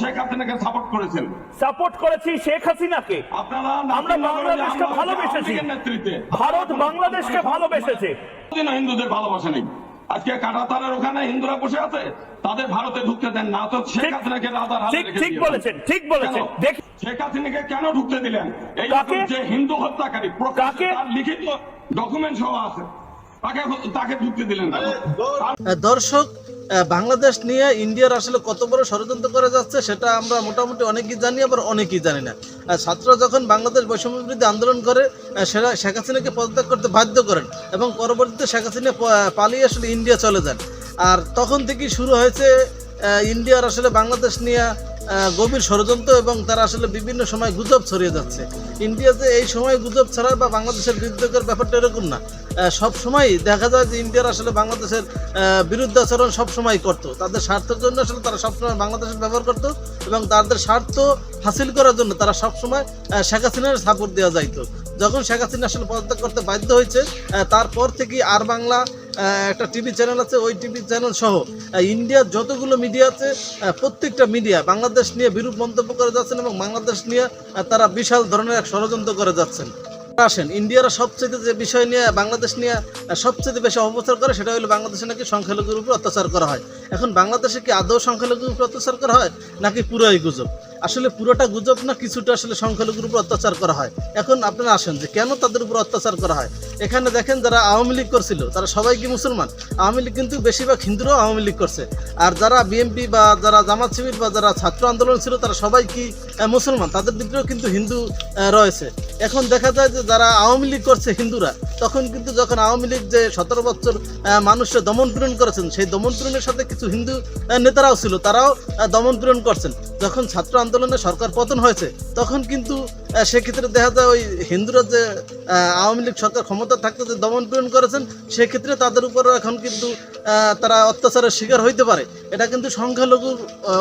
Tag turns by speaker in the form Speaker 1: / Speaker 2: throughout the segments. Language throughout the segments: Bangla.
Speaker 1: শেখ হাসিনাকে সাপোর্ট করেছেন।
Speaker 2: সাপোর্ট করেছি শেখ হাসিনাকে।
Speaker 1: আপনারা
Speaker 2: আমরা বাংলাদেশকে ভালোবেসেছি।
Speaker 1: নেতৃত্বে।
Speaker 2: ভারত বাংলাদেশকে ভালোবেসেছে।
Speaker 1: হিন্দুদের ভালোবাসা নেই। আজকে কাটাতারের ওখানে হিন্দুরা বসে আছে তাদের ভারতে ঢুকতে দেন না। তো শেখ হাসিনাকে রাজার হালে
Speaker 2: ঠিক। বলেছেন ঠিক বলেছেন।
Speaker 1: শেখ হাসিনাকে কেন ঢুকতে দিলেন? এই যে হিন্দু হত্যাকারী? লিখিত ডকুমেন্ট সহ আছে। তাকে তাকে ঢুকতে দিলেন
Speaker 3: দর্শক বাংলাদেশ নিয়ে ইন্ডিয়ার আসলে কত বড় ষড়যন্ত্র করা যাচ্ছে সেটা আমরা মোটামুটি অনেকেই জানি, আবার অনেকেই জানি না। ছাত্র যখন বাংলাদেশ বৈষম্য বিরুদ্ধে আন্দোলন করে সেটা শেখ হাসিনাকে পদত্যাগ করতে বাধ্য করেন এবং পরবর্তীতে শেখ হাসিনা পালিয়ে আসলে ইন্ডিয়া চলে যান। আর তখন থেকেই শুরু হয়েছে ইন্ডিয়ার আসলে বাংলাদেশ নিয়ে গভীর ষড়যন্ত্র এবং তারা আসলে বিভিন্ন সময় গুজব ছড়িয়ে যাচ্ছে। ইন্ডিয়াতে এই সময় গুজব ছড়ার বা বাংলাদেশের বিরুদ্ধে ব্যাপারটা এরকম না। সব সময় দেখা যায় যে ইন্ডিয়ার আসলে বাংলাদেশের আহ, বিরুদ্ধাচরণ সব সময় করতো। তাদের স্বার্থের জন্য আসলে তারা সবসময় বাংলাদেশের ব্যবহার করতো এবং তাদের স্বার্থ হাসিল করার জন্য তারা সবসময় শেখ হাসিনার সাপোর্ট দেওয়া যাইতো। যখন শেখ হাসিনা আসলে পদত্যাগ করতে বাধ্য হয়েছে তারপর থেকে আর বাংলা একটা টিভি চ্যানেল আছে, ওই টিভি চ্যানেল সহ ইন্ডিয়ার যতগুলো মিডিয়া আছে প্রত্যেকটা মিডিয়া বাংলাদেশ নিয়ে বিরূপ মন্তব্য করে যাচ্ছেন এবং বাংলাদেশ নিয়ে তারা বিশাল ধরনের এক ষড়যন্ত্র করে যাচ্ছেন। আসেন, ইন্ডিয়ারা সবচেয়ে যে বিষয় নিয়ে, বাংলাদেশ নিয়ে সবচেয়ে বেশি অপপ্রচার করে, সেটা হলো বাংলাদেশে নাকি সংখ্যালঘুর উপর অত্যাচার করা হয়। এখন বাংলাদেশে কি আদৌ সংখ্যালঘুর উপর অত্যাচার করা হয়, নাকি পুরোই গুজব? আসলে পুরোটা গুজব না কিছুটা আসলে সংখ্যালঘুর উপর অত্যাচার করা হয়? এখন আপনারা আসেন যে কেন তাদের উপর অত্যাচার করা হয়? এখানে দেখেন যারা আওয়ামী লীগ করছিল, তারা সবাই কি মুসলমান? আওয়ামী লীগ কিন্তু বেশিরভাগ হিন্দুরাও আওয়ামী লীগ করছে। আর যারা বিএনপি বা যারা জামাত শিবির বা যারা ছাত্র আন্দোলন ছিল, তারা সবাই কি মুসলমান? তাদের ভিতরেও কিন্তু হিন্দু রয়েছে। এখন দেখা যায় যে যারা আওয়ামী লীগ করছে হিন্দুরা তখন কিন্তু যখন আওয়ামী লীগ যে সতেরো বছর দমন পীড়ন করেছেন, সেই দমন পীড়নের সাথে কিছু হিন্দু নেতারাও ছিল, তারাও দমন পীড়ন করছেন। যখন ছাত্র আন্দোলনে সরকার পতন হয়েছে, তখন কিন্তু সেক্ষেত্রে দেখা যায় ওই হিন্দুরা যে আওয়ামী লীগ সরকার ক্ষমতা থাকতে যে দমন পীড়ন করেছেন, সেক্ষেত্রে তাদের উপর এখন কিন্তু তারা অত্যাচারের শিকার হইতে পারে। এটা কিন্তু সংখ্যালঘুর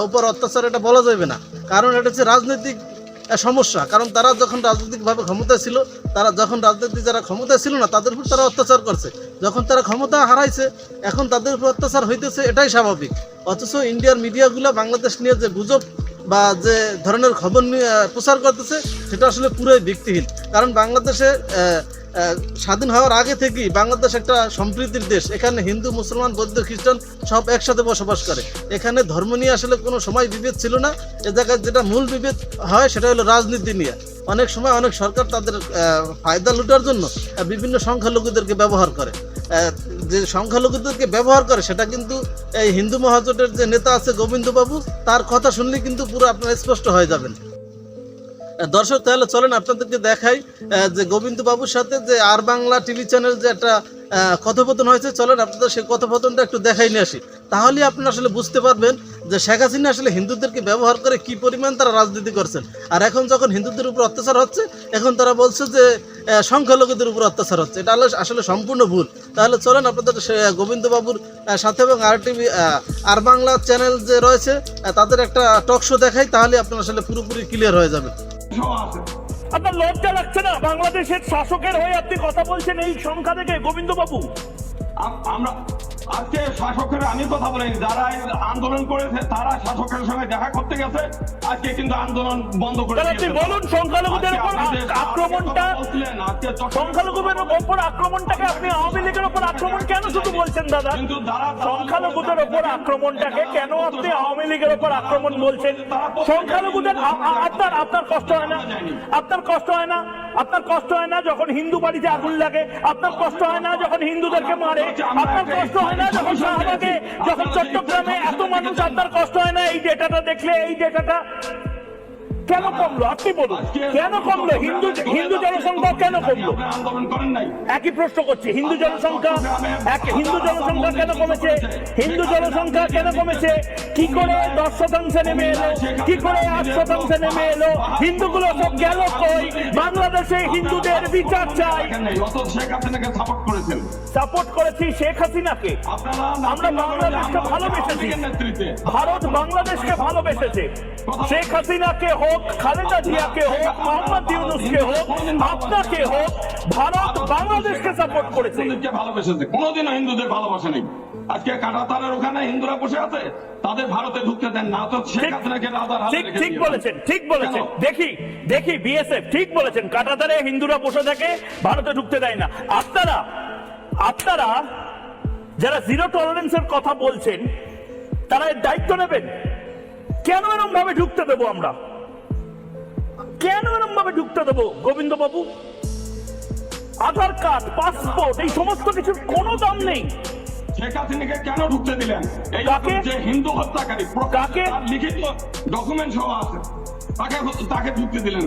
Speaker 3: উপর অত্যাচার, এটা বলা যাবে না। কারণ এটা হচ্ছে রাজনৈতিক সমস্যা। কারণ তারা যখন রাজনৈতিকভাবে ক্ষমতা ছিল, তারা যখন রাজনীতি যারা ক্ষমতা ছিল না, তাদের উপর তারা অত্যাচার করছে। যখন তারা ক্ষমতা হারাইছে, এখন তাদের উপর অত্যাচার হইতেছে, এটাই স্বাভাবিক। অথচ ইন্ডিয়ার মিডিয়াগুলো বাংলাদেশ নিয়ে যে গুজব বা যে ধরনের খবর নিয়ে প্রচার করতেছে, সেটা আসলে পুরোই ভিত্তিহীন। কারণ বাংলাদেশে স্বাধীন হওয়ার আগে থেকেই বাংলাদেশ একটা সম্প্রীতির দেশ। এখানে হিন্দু, মুসলমান, বৌদ্ধ, খ্রিস্টান সব একসাথে বসবাস করে। এখানে ধর্ম নিয়ে আসলে কোনো সময় বিভেদ ছিল না। এ জায়গায় যেটা মূল বিভেদ হয় সেটা হলো রাজনীতি নিয়ে। অনেক সময় অনেক সরকার তাদের ফায়দা লুটার জন্য বিভিন্ন সংখ্যালঘুদেরকে ব্যবহার করে। যে সংখ্যালঘুদেরকে ব্যবহার করে সেটা কিন্তু এই হিন্দু মহাজোটের যে নেতা আছে গোবিন্দবাবু, তার কথা শুনলে কিন্তু পুরো আপনারা স্পষ্ট হয়ে যাবেন। দর্শক তাহলে চলেন আপনাদেরকে দেখাই যে গোবিন্দ বাবুর সাথে যে আর বাংলা টিভি চ্যানেল যে একটা আহ, কথোপকথন হয়েছে। চলেন আপনাদের সেই কথোপকথনটা একটু দেখাই নিয়ে আসি। তাহলে আপনি আসলে বুঝতে পারবেন যে শেখ হাসিনা আসলে হিন্দুদেরকে ব্যবহার করে কি পরিমাণ তারা রাজনীতি করছেন। আর এখন যখন হিন্দুদের উপর অত্যাচার হচ্ছে এখন তারা বলছে যে সংখ্যালঘুদের উপর অত্যাচার হচ্ছে। এটা আসলে সম্পূর্ণ ভুল। তাহলে চলেন আপনাদের সে- গোবিন্দ বাবুর আহ, সাথে এবং আর টিভি আর বাংলা চ্যানেল যে রয়েছে তাদের একটা টক শো দেখাই তাহলে আপনার আসলে পুরোপুরি ক্লিয়ার হয়ে যাবে
Speaker 2: আপনার লজ্জা লাগছে না? বাংলাদেশের শাসকের হয়ে আপনি কথা বলছেন এই সংখ্যা থেকে
Speaker 1: গোবিন্দবাবু? আমরা আজকে শাসকের আমি কথা বলিনি যারা আন্দোলন করেছে তারা শাসকের সঙ্গে দেখা করতে গেছে। আজকে কিন্তু আন্দোলন বন্ধ করে
Speaker 2: আপনি বলুন সংখ্যালঘুদের উপর আক্রমণটা সংখ্যালঘুদের ওপর আক্রমণটাকে আপনি আওয়ামী লীগের উপর আক্রমণ কেন শুধু বলছেন দাদা?
Speaker 1: কিন্তু যারা-
Speaker 2: সংখ্যালঘুদের ওপর আক্রমণটাকে কেন আপনি আওয়ামী লীগের ওপর আক্রমণ বলছেন? সংখ্যালঘুদের আপনার আপনার কষ্ট হয় না? আপনার কষ্ট হয় না? আপনার কষ্ট হয় না যখন হিন্দু বাড়িতে আগুন লাগে? আপনার কষ্ট হয় না যখন হিন্দুদেরকে মারে? আপনার কষ্ট হয় না, যখন শাহবাগে যখন চট্টগ্রামে এত মানুষ আপনার কষ্ট হয় না, এই ডেটাটা দেখলে, এই ডেটাটা কেন কমলো? আপনি বলুন, কেন কমলো? হিন্দু হিন্দু জনসংখ্যা কেন কমলো? একই প্রশ্ন করছি, হিন্দু জনসংখ্যা, এক হিন্দু জনসংখ্যা কেন কমেছে? হিন্দু জনসংখ্যা কেন কমেছে? কি করে দশ শতাংশে নেমে এলো? কি করে আট শতাংশে নেমে এলো? হিন্দুগুলো সব গেল কই? বাংলাদেশে হিন্দুদের বিচার চাই।
Speaker 1: শেখ হাসিনাকে সাপোর্ট করেছেন।
Speaker 2: সাপোর্ট করেছি শেখ হাসিনাকে। আমরা বাংলাদেশকে ভালোবেসেছি। ভারত বাংলাদেশকে ভালোবেসেছে। শেখ হাসিনাকে হোক খালেদা জিয়াকে হোক মোহাম্মদ ইউনুসকে হোক আপনাকে হোক ভারত বাংলাদেশকে সাপোর্ট করেছে।
Speaker 1: ভালোবেসেছে কোনোদিনও হিন্দুদের ভালোবাসা নেই আজকে কাটাতারের ওখানে হিন্দুরা বসে আছে তাদের ভারতে ঢুকতে দেন না। তো শেখ হাসিনাকে রাজার
Speaker 2: ঠিক ঠিক বলেছেন ঠিক বলেছেন। দেখি দেখি বিএসএফ ঠিক বলেছেন। কাটাতারে হিন্দুরা বসে থাকে ভারতে ঢুকতে দেয় না। আপনারা আপনারা যারা জিরো টলারেন্সের কথা বলছেন তারা এর দায়িত্ব নেবেন। কেন এরকম ভাবে ঢুকতে দেবো আমরা? কেন এরকম ভাবে ঢুকতে দেবো গোবিন্দ বাবু আধার কার্ড পাসপোর্ট এই সমস্ত কিছুর কোনো দাম নেই।
Speaker 1: শেখ হাসিনাকে কেন ঢুকতে দিলেন? এই যে হিন্দু হত্যাকারী
Speaker 2: কাকে?
Speaker 1: তার লিখিত ডকুমেন্ট সহ আছে। তাকে তাকে ঢুকতে দিলেন।